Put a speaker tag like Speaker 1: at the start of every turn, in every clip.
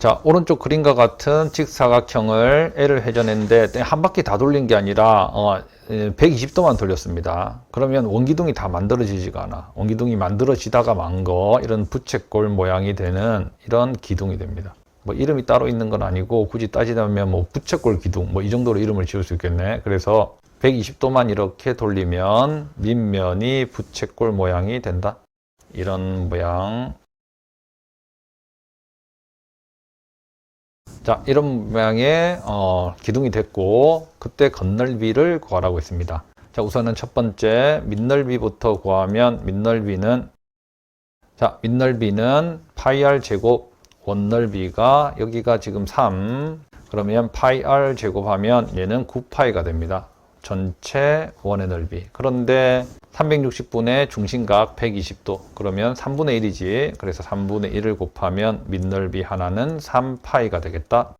Speaker 1: 자, 오른쪽 그림과 같은 직사각형을 L을 회전했는데 한 바퀴 다 돌린 게 아니라 어, 120도만 돌렸습니다. 그러면 원기둥이 다 만들어지지가 않아. 원기둥이 만들어지다가 만 거, 이런 부채꼴 모양이 되는 이런 기둥이 됩니다. 뭐 이름이 따로 있는 건 아니고 굳이 따지자면 뭐 부채꼴 기둥 뭐 이 정도로 이름을 지을 수 있겠네. 그래서 120도만 이렇게 돌리면 밑면이 부채꼴 모양이 된다. 이런 모양. 자, 이런 모양의 어, 기둥이 됐고 그때 겉넓이를 구하라고 했습니다. 자, 우선은 첫 번째 밑넓이부터 구하면 밑넓이는 자, 밑넓이는 파이 r 제곱 원넓이가 여기가 지금 3 그러면 파이 r 제곱하면 얘는 9파이가 됩니다. 전체 원의 넓이. 그런데 360분의 중심각 120도. 그러면 3분의 1이지. 그래서 3분의 1을 곱하면 밑넓이 하나는 3파이가 되겠다.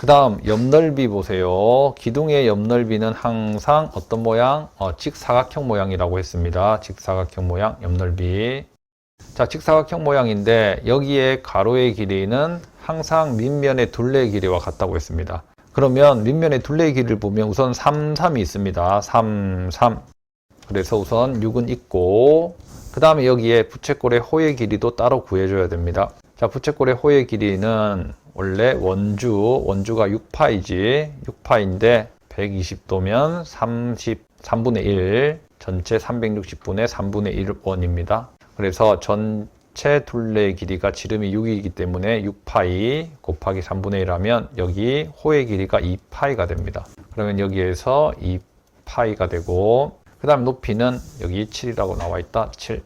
Speaker 1: 그 다음 옆넓이 보세요. 기둥의 옆넓이는 항상 어떤 모양? 어, 직사각형 모양이라고 했습니다. 직사각형 모양, 옆넓이. 자, 직사각형 모양인데 여기에 가로의 길이는 항상 밑면의 둘레의 길이와 같다고 했습니다. 그러면 밑면의 둘레의 길이를 보면 우선 3, 3이 있습니다. 3, 3. 그래서 우선 6은 있고 그 다음에 여기에 부채꼴의 호의 길이도 따로 구해줘야 됩니다. 자, 부채꼴의 호의 길이는 원래 원주, 원주가 6파이지 6파인데 120도면 30, 3분의 1 전체 360분의 3분의 1원입니다. 그래서 전 체 둘레의 길이가 지름이 6이기 때문에 6파이 곱하기 3분의 1 하면 여기 호의 길이가 2파이가 됩니다. 그러면 여기에서 2파이가 되고 그 다음 높이는 여기 7이라고 나와 있다. 7.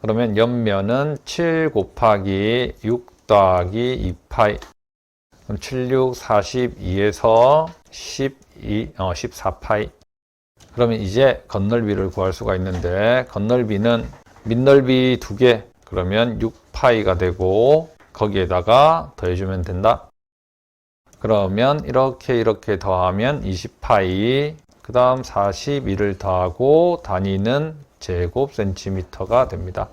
Speaker 1: 그러면 옆면은 7 곱하기 6 더하기 2파이. 그럼 7, 6, 42에서 12, 어, 14파이. 그러면 이제 겉넓이를 구할 수가 있는데 겉넓이는 밑넓이 두 개. 그러면 6파이가 되고 거기에다가 더해주면 된다. 그러면 이렇게 이렇게 더하면 20파이 그 다음 42를 더하고 단위는 제곱 센티미터가 됩니다.